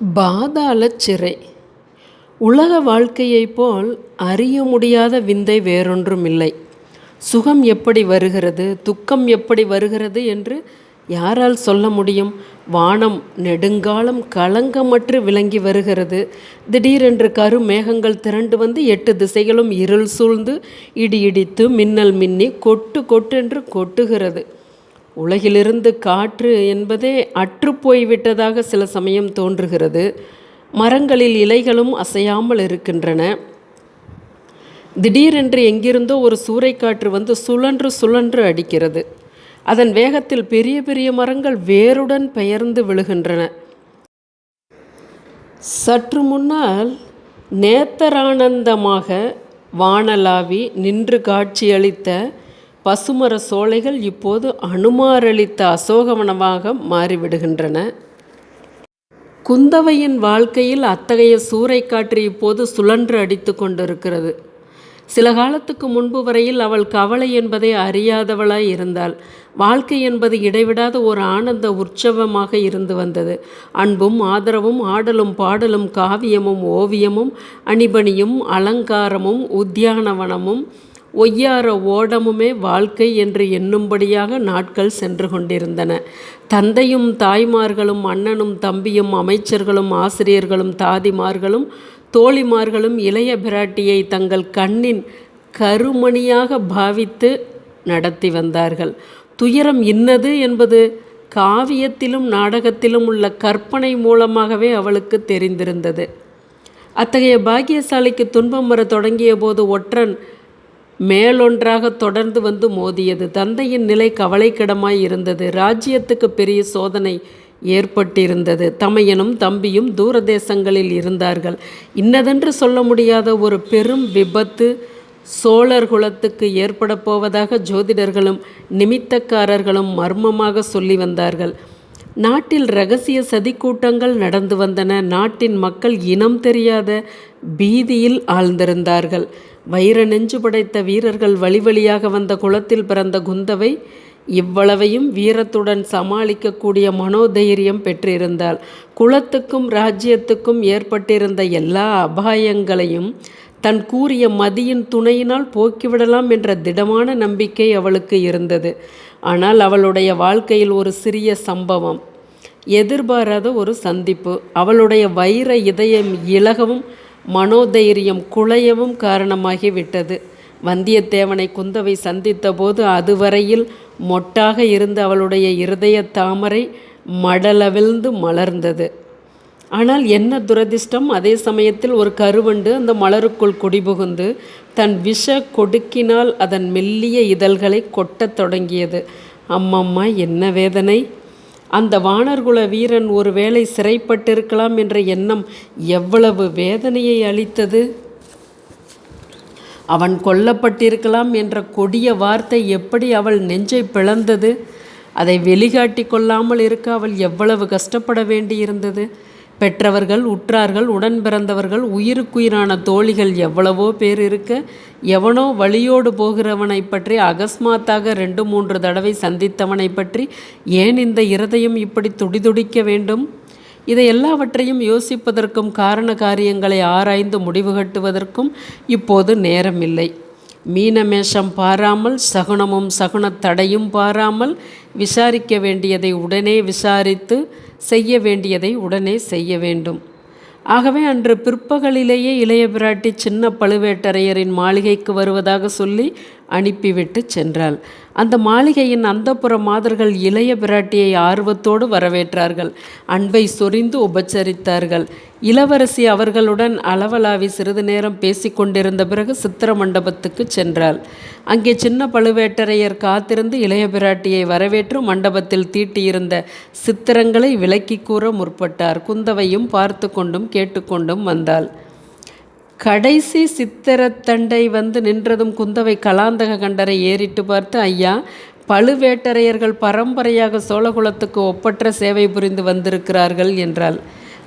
பாதாளச் சிறை உலக வாழ்க்கையைப் போல் அறிய முடியாத விந்தை வேறொன்றும் இல்லை சுகம் எப்படி வருகிறது துக்கம் எப்படி வருகிறது என்று யாரால் சொல்ல முடியும்? வானம் நெடுங்காலம் களங்கமற்று விளங்கி வருகிறது. திடீரென்று கருமேகங்கள் திரண்டு வந்து எட்டு திசைகளும் இருள் சூழ்ந்து இடி இடித்து மின்னல் மின்னி கொட்டு கொட்டென்று கொட்டுகிறது. உலகிலிருந்து காற்று என்பதே அற்றுப்போய்விட்டதாக சில சமயம் தோன்றுகிறது. மரங்களில் இலைகளும் அசையாமல் இருக்கின்றன. திடீரென்று எங்கிருந்தோ ஒரு சூறைக்காற்று வந்து சுழன்று சுழன்று அடிக்கிறது. அதன் வேகத்தில் பெரிய பெரிய மரங்கள் வேருடன் பெயர்ந்து விழுகின்றன. சற்று முன்னால் நேத்தரானந்தமாக வானலாவி நின்று காட்சியளித்த பசுமர சோலைகள் இப்போது அனுமாரளித்த அசோகவனமாக மாறிவிடுகின்றன. குந்தவையின் வாழ்க்கையில் அத்தகைய சூறைக்காற்று இப்போது சுழன்று அடித்து கொண்டிருக்கிறது. சில காலத்துக்கு முன்பு வரையில் அவள் கவலை என்பதை அறியாதவளாய் இருந்தாள். வாழ்க்கை என்பது இடைவிடாத ஒரு ஆனந்த உற்சவமாக இருந்து வந்தது. அன்பும் ஆதரவும் ஆடலும் பாடலும் காவியமும் ஓவியமும் அணிபணியும் அலங்காரமும் உத்தியானவனமும் ஒய்யார ஓடமுமே வாழ்க்கை என்று எண்ணும்படியாக நாட்கள் சென்று கொண்டிருந்தன. தந்தையும் தாய்மார்களும் அண்ணனும் தம்பியும் அமைச்சர்களும் ஆசிரியர்களும் தாதிமார்களும் தோழிமார்களும் இளைய பிராட்டியை தங்கள் கண்ணின் கருமணியாக பாவித்து நடத்தி வந்தார்கள். துயரம் இன்னது என்பது காவியத்திலும் நாடகத்திலும் உள்ள கற்பனை மூலமாகவே அவளுக்கு தெரிந்திருந்தது. அத்தகைய பாக்கியசாலிக்கு துன்பம் வரத் தொடங்கியபோது ஒற்றன் மேலொன்றாக தொடர்ந்து வந்து மோதியது. தந்தையின் நிலை கவலைக்கிடமாய் இருந்தது. ராஜ்யத்துக்கு பெரிய சோதனை ஏற்பட்டிருந்தது. தமையனும் தம்பியும் தூரதேசங்களில் இருந்தார்கள். இன்னதென்று சொல்ல முடியாத ஒரு பெரும் விபத்து சோழர் குலத்துக்கு ஏற்படப் போவதாக ஜோதிடர்களும் நிமித்தக்காரர்களும் மர்மமாக சொல்லி வந்தார்கள். நாட்டில் ரகசிய சதிக்கூட்டங்கள் நடந்து வந்தன. நாட்டின் மக்கள் இனம் தெரியாத பீதியில் ஆழ்ந்திருந்தார்கள். வைர நெஞ்சு படைத்த வீரர்கள் வழி வழியாக வந்த குளத்தில் பிறந்த குந்தவை இவ்வளவையும் வீரத்துடன் சமாளிக்கக்கூடிய மனோதைரியம் பெற்றிருந்தாள். குலத்துக்கும் ராஜ்யத்துக்கும் ஏற்பட்டிருந்த எல்லா அபாயங்களையும் தன் கூறிய மதியின் துணையினால் போக்கிவிடலாம் என்ற திடமான நம்பிக்கை அவளுக்கு இருந்தது. ஆனால் அவளுடைய வாழ்க்கையில் ஒரு சிறிய சம்பவம். எதிர்பாராத ஒரு சந்திப்பு அவளுடைய வைர இதயம் இலகவும் மனோதைரியம் குழையவும் காரணமாகி விட்டது. வந்தியத்தேவனை குந்தவை சந்தித்தபோது அதுவரையில் மொட்டாக இருந்த அவளுடைய இருதய தாமரை மடலவிழ்ந்து மலர்ந்தது. ஆனால் என்ன துரதிர்ஷ்டம் அதே சமயத்தில் ஒரு கருவண்டு அந்த மலருக்குள் குடிபுகுந்து தன் விஷ கொடுக்கினால் அதன் மெல்லிய இதழ்களை கொட்டத் தொடங்கியது. அம்மம்மா என்ன வேதனை! அந்த வாணர்குல வீரன் ஒருவேளை சிறைப்பட்டிருக்கலாம் என்ற எண்ணம் எவ்வளவு வேதனையை அளித்தது! அவன் கொல்லப்பட்டிருக்கலாம் என்ற கொடிய வார்த்தை எப்படி அவள் நெஞ்சை பிளந்தது! அதை வெளிகாட்டி கொள்ளாமல் இருக்க அவள் எவ்வளவு கஷ்டப்பட வேண்டியிருந்தது! பெற்றவர்கள் உற்றார்கள் உடன் பிறந்தவர்கள் உயிருக்குயிரான தோழிகள் எவ்வளவோ பேர் இருக்க எவனோ வழியோடு போகிறவனைப் பற்றி அகஸ்மாத்தாக ரெண்டு மூன்று தடவை சந்தித்தவனைப் பற்றி ஏன் இந்த இருதயம் இப்படி துடிதுடிக்க வேண்டும்? இதை எல்லாவற்றையும் யோசிப்பதற்கும் காரண காரியங்களை ஆராய்ந்து முடிவு கட்டுவதற்கும் இப்போது நேரமில்லை. மீனமேஷம் பாராமல் சகுனமும் சகுனத் தடையும் பாராமல் விசாரிக்க வேண்டியதை உடனே விசாரித்து செய்ய வேண்டியதை உடனே செய்ய வேண்டும். ஆகவே அன்று பிற்பகலிலேயே இளைய பிராட்டி சின்ன பழுவேட்டரையரின் மாளிகைக்கு வருவதாக சொல்லி அனுப்பிவிட்டுச் சென்றாள். அந்த மாளிகையின் அந்தப்புற மாதர்கள் இளைய பிராட்டியை ஆர்வத்தோடு வரவேற்றார்கள். அன்பை சொரிந்து உபச்சரித்தார்கள் இளவரசி அவர்களுடன் அளவலாவி சிறிது நேரம் பேசிக் கொண்டிருந்த பிறகு சித்திர மண்டபத்துக்கு சென்றாள். அங்கே சின்ன பழுவேட்டரையர் காத்திருந்து இளைய பிராட்டியை வரவேற்று மண்டபத்தில் தீட்டியிருந்த சித்திரங்களை விலக்கி கூற முற்பட்டார். குந்தவையும் பார்த்து கொண்டும் கேட்டுக்கொண்டும் வந்தாள். கடைசி சித்திரத்தண்டை வந்து நின்றதும் குந்தவை கலாந்தக கண்டரை ஏறிட்டு பார்த்து ஐயா! பழுவேட்டரையர்கள் பரம்பரையாக சோழகுலத்துக்கு ஒப்பற்ற சேவை புரிந்து வந்திருக்கிறார்கள் என்றாள்.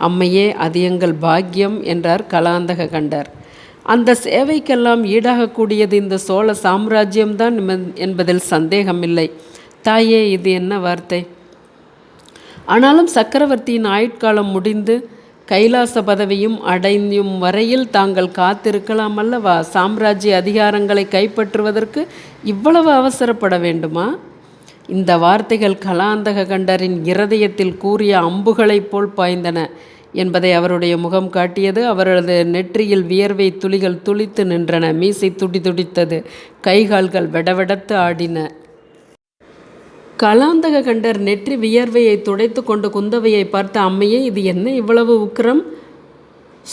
அம்மையே அது எங்கள் பாக்கியம் என்றார் கலாந்தக கண்டர். அந்த சேவைக்கெல்லாம் ஈடாகக்கூடியது இந்த சோழ சாம்ராஜ்யம்தான் என்பதில் சந்தேகமில்லை. தாயே இது என்ன வார்த்தை? ஆனாலும் சக்கரவர்த்தியின் ஆயுட்காலம் முடிந்து கைலாச பதவியும் அடையும் வரையில் தாங்கள் காத்திருக்கலாம் அல்லவா? சாம்ராஜ்ய அதிகாரங்களை கைப்பற்றுவதற்கு இவ்வளவு அவசரப்பட வேண்டுமா? இந்த வார்த்தைகள் கலாந்தக கண்டரின் இருதயத்தில் கூறிய அம்புகளைப் போல் பாய்ந்தன. என்பதை அவருடைய முகம் காட்டியது அவரது நெற்றியில் வியர்வை துளிகள் துளித்து நின்றன. மீசை துடி துடித்தது. கைகால்கள் வெடவெடத்து ஆடின. கலாந்தக கண்டர் நெற்றி வியர்வையை துடைத்து கொண்டு குந்தவையை பார்த்த அம்மையே இது என்ன இவ்வளவு உக்கிரம்?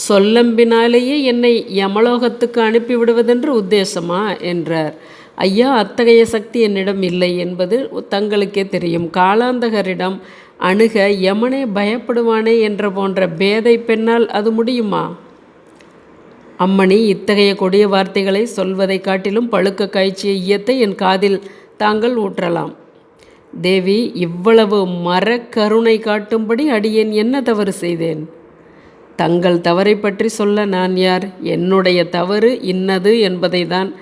சொல்லம்பினாலேயே என்னை யமலோகத்துக்கு அனுப்பிவிடுவதென்று உத்தேசமா? என்றார். ஐயா அத்தகைய சக்தி என்னிடம் இல்லை என்பது தங்களுக்கே தெரியும். காலாந்தகரிடம் அணுக யமனே பயப்படுவானே என்ற போன்ற பேதை பெண்ணால் அது முடியுமா? அம்மணி இத்தகைய கொடிய வார்த்தைகளை சொல்வதை காட்டிலும் பழுக்க காய்ச்சிய ஈயத்தை என் காதில் தாங்கள் ஊற்றலாம். தேவி இவ்வளவு மரக்கருணை காட்டும்படி அடியேன் என்ன தவறு செய்தேன்? தங்கள் தவறை பற்றி சொல்ல நான் யார்? என்னுடைய தவறு இன்னது என்பதை தான்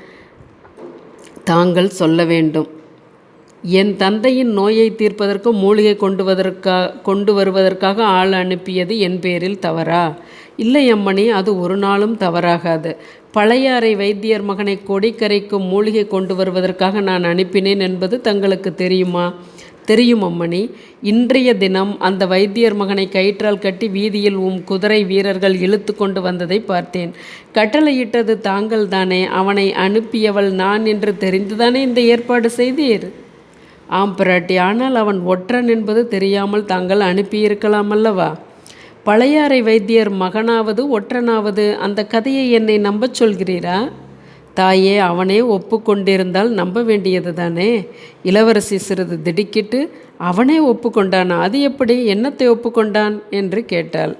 தாங்கள் சொல்ல வேண்டும். என் தந்தையின் நோயை தீர்ப்பதற்கு மூலிகை கொண்டுவதற்கா கொண்டு வருவதற்காக ஆள் அனுப்பியது என் பேரில் தவறா? இல்லை அம்மணி அது ஒரு நாளும் தவறாகாது. பழையாறை வைத்தியர் மகனை கொடிக்கரைக்கும் மூலிகை கொண்டு வருவதற்காக நான் அனுப்பினேன் என்பது தங்களுக்கு தெரியுமா? தெரியும் அம்மணி. இன்றைய தினம் அந்த வைத்தியர் மகனை கயிற்றால் கட்டி வீதியில் உம் குதிரை வீரர்கள் இழுத்து கொண்டு வந்ததை பார்த்தேன். கட்டளையிட்டது தாங்கள் தானே அவனை அனுப்பியவள் நான் என்று தெரிந்துதானே இந்த ஏற்பாடு செய்தீர்? ஆம் பிராட்டி ஆனால் அவன் ஒற்றன் என்பது தெரியாமல் தாங்கள் அனுப்பியிருக்கலாம் அல்லவா? பழையாறை வைத்தியர் மகனாவது ஒற்றனாவது அந்த கதையை என்னை நம்பச் சொல்கிறீரா? தாயே அவனே ஒப்புக்கொண்டிருந்தால் நம்ப வேண்டியது தானே? இளவரசி சிறிது திடுக்கிட்டு அவனே ஒப்புக்கொண்டான்? அது எப்படி? என்னத்தை ஒப்புக்கொண்டான்? என்று கேட்டாள்.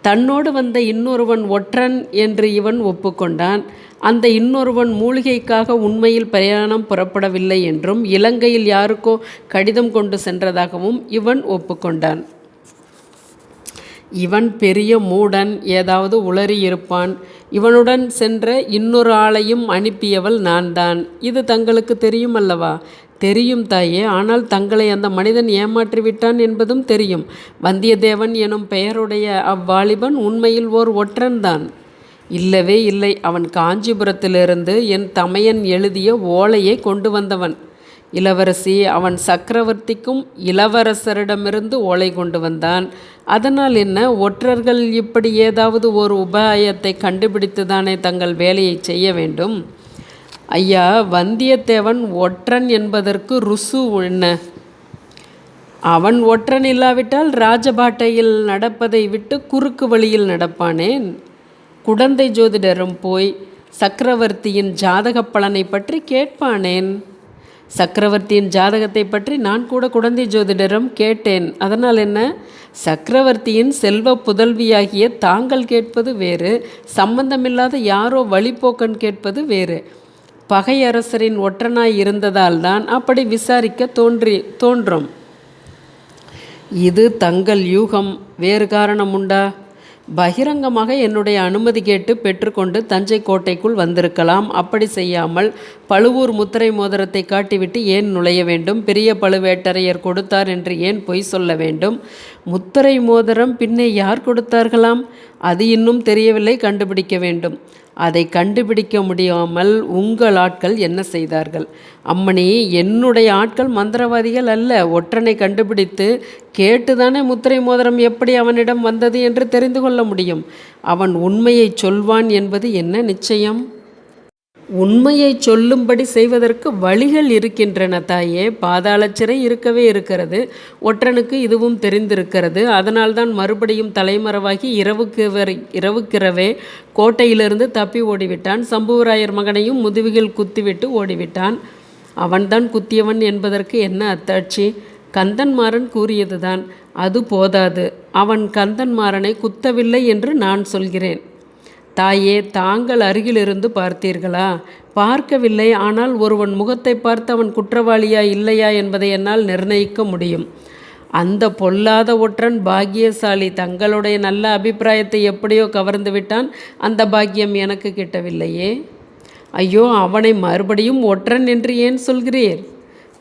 தன்னோடு வந்த இன்னொருவன் ஒற்றன் என்று இவன் ஒப்புக்கொண்டான். அந்த இன்னொருவன் மூலிகைக்காக உண்மையில் பிரயாணம் புறப்படவில்லை என்றும் இலங்கையில் யாருக்கோ கடிதம் கொண்டு சென்றதாகவும் இவன் ஒப்புக்கொண்டான். இவன் பெரிய மூடன் ஏதாவது உளறி இருப்பான். இவனுடன் சென்ற இன்னொரு ஆளையும் அனுப்பியவள் நான் தான் இது தங்களுக்கு தெரியும் அல்லவா தெரியும் தாயே ஆனால் தங்களை அந்த மனிதன் ஏமாற்றி விட்டான் என்பதும் தெரியும். வந்தியத்தேவன் எனும் பெயருடைய அவ்வாலிபன் உண்மையில் ஓர் ஒற்றன்தான். இல்லவே இல்லை அவன் காஞ்சிபுரத்திலிருந்து என் தமையன் எழுதிய ஓலையை கொண்டு வந்தவன். இளவரசி அவன் சக்கரவர்த்திக்கும் இளவரசரிடமிருந்து ஓலை கொண்டு வந்தான். அதனால் என்ன ஒற்றர்கள் இப்படி ஏதாவது ஒரு உபாயத்தை கண்டுபிடித்துதானே தங்கள் வேலையை செய்ய வேண்டும்? ஐயா வந்தியத்தேவன் ஒற்றன் என்பதற்கு ருசு என்ன? அவன் ஒற்றன் இல்லாவிட்டால் ராஜபாட்டையில் நடப்பதை விட்டு குறுக்கு வழியில் நடப்பானேன்? குடந்தை ஜோதிடரும் போய் சக்கரவர்த்தியின் ஜாதக பலனை பற்றி கேட்பானேன்? சக்கரவர்த்தியின் ஜாதகத்தை பற்றி நான் கூட குழந்தை ஜோதிடரும் கேட்டேன். அதனால் என்ன? சக்கரவர்த்தியின் செல்வ புதல்வியாகிய தாங்கள் கேட்பது வேறு சம்பந்தமில்லாத யாரோ வழிப்போக்கன் கேட்பது வேறு. பகையரசரின் ஒற்றனாய் இருந்ததால் தான் அப்படி விசாரிக்க தோன்றி தோன்றும். இது தங்கள் யூகம் வேறு காரணம் உண்டா? பகிரங்கமாக என்னுடைய அனுமதி கேட்டு பெற்றுக்கொண்டு தஞ்சை கோட்டைக்குள் வந்திருக்கலாம். அப்படி செய்யாமல் பழுவூர் முத்திரை மோதிரத்தை காட்டிவிட்டு ஏன் நுழைய வேண்டும்? பெரிய பழுவேட்டரையர் கொடுத்தார் என்று ஏன் பொய் சொல்ல வேண்டும்? முத்திரை மோதிரம் பின்னே யார் கொடுத்தார்களாம்? அது இன்னும் தெரியவில்லை கண்டுபிடிக்க வேண்டும். அதை கண்டுபிடிக்க முடியாமல் உங்கள் ஆட்கள் என்ன செய்தார்கள்? அம்மணி என்னுடைய ஆட்கள் மந்திரவாதிகள் அல்ல. ஒற்றனை கண்டுபிடித்து கேட்டுதானே முத்திரை மோதிரம் எப்படி அவனிடம் வந்தது என்று தெரிந்து கொள்ள முடியும். அவன் உண்மையை சொல்வான் என்பது என்ன நிச்சயம்? உண்மையை சொல்லும்படி செய்வதற்கு வழிகள் இருக்கின்றன தாயே. பாதாள சிறை இருக்கவே இருக்கிறது. ஒற்றனுக்கு இதுவும் தெரிந்திருக்கிறது. அதனால்தான் மறுபடியும் தலைமறைவாகி இரவுக்கு இரவுக்கிரவே கோட்டையிலிருந்து தப்பி ஓடிவிட்டான். சம்புவராயர் மகனையும் முதுகுகள் குத்திவிட்டு ஓடிவிட்டான். அவன்தான் குத்தியவன் என்பதற்கு என்ன அத்தாட்சி? கந்தன்மாறன் கூறியதுதான். அது போதாது. அவன் கந்தன்மாறனை குத்தவில்லை என்று நான் சொல்கிறேன். தாயே தாங்கள் அருகிலிருந்து பார்த்தீர்களா? பார்க்கவில்லை ஆனால் ஒருவன் முகத்தை பார்த்து அவன் குற்றவாளியா இல்லையா என்பதை என்னால் நிர்ணயிக்க முடியும். அந்த பொல்லாத ஒற்றன் பாக்கியசாலி தங்களுடைய நல்ல அபிப்பிராயத்தை எப்படியோ கவர்ந்து விட்டான். அந்த பாக்கியம் எனக்கு கிட்டவில்லையே. ஐயோ அவனை மறுபடியும் ஒற்றன் என்று ஏன் சொல்கிறீர்?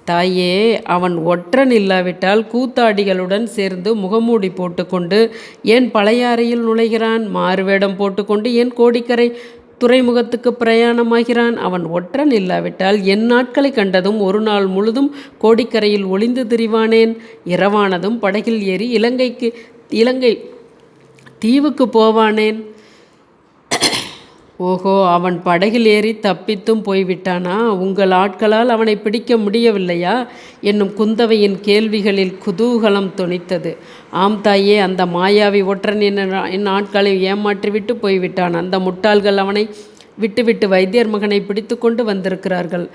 தாயே அவன் ஒற்றன் இல்லாவிட்டால் கூத்தாடிகளுடன் சேர்ந்து முகமூடி போட்டுக்கொண்டு ஏன் பழையாறையில் நுழைகிறான்? மாறுவேடம் போட்டுக்கொண்டு ஏன் கோடிக்கரை துறைமுகத்துக்கு பிரயாணமாகிறான்? அவன் ஒற்றன் இல்லாவிட்டால் என் நாட்களை கண்டதும் ஒரு நாள் முழுதும் கோடிக்கரையில் ஒளிந்து திரிவானேன். இரவானதும் படகில் ஏறி இலங்கைக்கு இலங்கை தீவுக்கு போவானேன். ஓஹோ அவன் படகில் ஏறி தப்பித்தும் போய்விட்டானா? உங்கள் ஆட்களால் அவனை பிடிக்க முடியவில்லையா? என்னும் குந்தவையின் கேள்விகளில் குதூகலம் துணித்தது ஆம் தாயே அந்த மாயாவி ஒற்றன் என்ன என் ஆட்களை ஏமாற்றிவிட்டு போய்விட்டான். அந்த முட்டாள்கள் அவனை விட்டுவிட்டு வைத்தியர் மகனை பிடித்து கொண்டு வந்திருக்கிறார்கள்.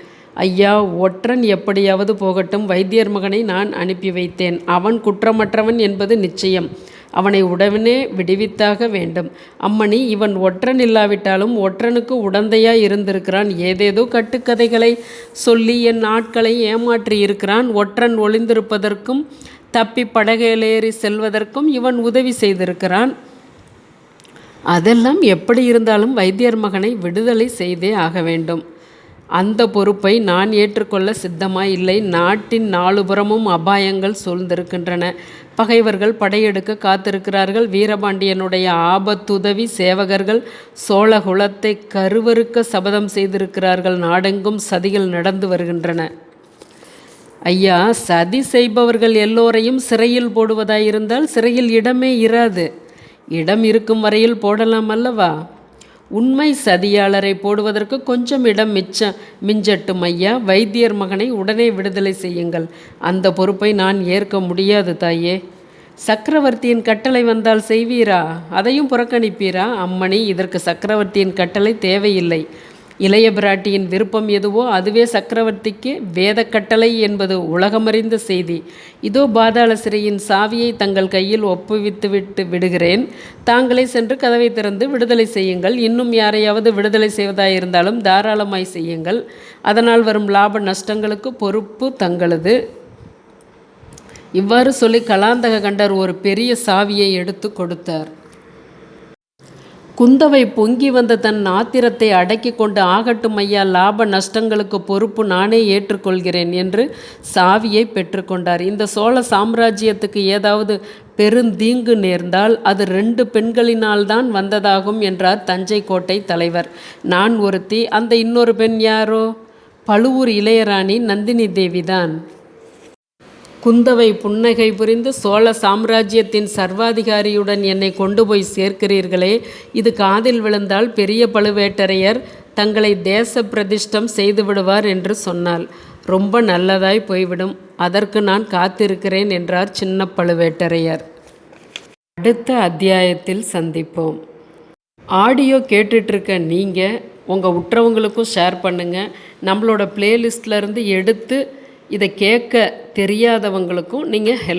ஐயா ஒற்றன் எப்படியாவது போகட்டும் வைத்தியர் மகனை நான் அனுப்பி வைத்தேன். அவன் குற்றமற்றவன் என்பது நிச்சயம். அவனை உடனே விடுவித்தாக வேண்டும். அம்மணி இவன் ஒற்றன் இல்லாவிட்டாலும் ஒற்றனுக்கு உடந்தையாய் இருந்திருக்கிறான். ஏதேதோ கட்டுக்கதைகளை சொல்லி என் ஆட்களை ஏமாற்றி இருக்கிறான் ஒற்றன் ஒளிந்திருப்பதற்கும் தப்பி படகேலேறி செல்வதற்கும் இவன் உதவி செய்திருக்கிறான். அதெல்லாம் எப்படி இருந்தாலும் வைத்தியர் மகனை விடுதலை செய்தே ஆக வேண்டும். அந்த பொறுப்பை நான் ஏற்றுக்கொள்ள சித்தமாய் இல்லை நாட்டின் நாலுபுறமும் அபாயங்கள் சூழ்ந்திருக்கின்றன. பகைவர்கள் படையெடுக்க காத்திருக்கிறார்கள். வீரபாண்டியனுடைய ஆபத்துதவி சேவகர்கள் சோழகுலத்தை கருவறுக்க சபதம் செய்திருக்கிறார்கள். நாடெங்கும் சதிகள் நடந்து வருகின்றன. ஐயா சதி செய்பவர்கள் எல்லோரையும் சிறையில் போடுவதாயிருந்தால் சிறையில் இடமே இராது. இடம் இருக்கும் வரையில் போடலாம் அல்லவா? உண்மை சதியாளரை போடுவதற்கு கொஞ்சம் இடம் மிச்சம் மிஞ்சட்டும் ஐயா. வைத்தியர் மகனை உடனே விடுதலை செய்யுங்கள். அந்த பொறுப்பை நான் ஏற்க முடியாது தாயே. சக்கரவர்த்தியின் கட்டளை வந்தால் செய்வீரா? அதையும் புறக்கணிப்பீரா? அம்மணி இதற்கு சக்கரவர்த்தியின் கட்டளை தேவையில்லை. இளைய பிராட்டியின் விருப்பம் எதுவோ அதுவே சக்கரவர்த்திக்கு வேத கட்டளை என்பது உலகமறிந்த செய்தி. இதோ பாதாள சிறையின் சாவியை தங்கள் கையில் ஒப்புவித்துவிட்டு விடுகிறேன். தாங்களே சென்று கதவை திறந்து விடுதலை செய்யுங்கள். இன்னும் யாரையாவது விடுதலை செய்வதாயிருந்தாலும் தாராளமாய் செய்யுங்கள். அதனால் வரும் லாப நஷ்டங்களுக்கு பொறுப்பு தங்களது. இவ்வாறு சொல்லி கலாந்தக கண்டர் ஒரு பெரிய சாவியை எடுத்து கொடுத்தார். குந்தவை பொங்கி வந்த தன் ஆத்திரத்தை அடக்கி கொண்டு ஆகட்டும் ஐயா லாப நஷ்டங்களுக்கு பொறுப்பு நானே ஏற்றுக்கொள்கிறேன் என்று சாவியை பெற்றுக்கொண்டார் இந்த சோழ சாம்ராஜ்யத்துக்கு ஏதாவது பெருந்தீங்கு நேர்ந்தால் அது ரெண்டு பெண்களினால் தான் வந்ததாகும் என்றார் தஞ்சை கோட்டை தலைவர். நான் ஒருத்தி அந்த இன்னொரு பெண் யாரோ? பழுவூர் இளையராணி நந்தினி தேவிதான். குந்தவை புன்னகை புரிந்து சோழ சாம்ராஜ்யத்தின் சர்வாதிகாரியுடன் என்னை கொண்டு போய் சேர்க்கிறீர்களே. இது காதில் விழுந்தால் பெரிய பழுவேட்டரையர் தங்களை தேச பிரதிஷ்டம் செய்து விடுவார் என்று சொன்னாள். ரொம்ப நல்லதாய் போய்விடும். அதற்கு நான் காத்திருக்கிறேன் என்றார் சின்ன பழுவேட்டரையர். அடுத்த அத்தியாயத்தில் சந்திப்போம். ஆடியோ கேட்டுட்ருக்க நீங்கள் உங்கள் உற்றவங்களுக்கும் ஷேர் பண்ணுங்கள் நம்மளோட பிளேலிஸ்ட்லேருந்து எடுத்து இதை கேட்க தெரியாதவங்களுக்கும் நீங்கள் ஹெல்ப்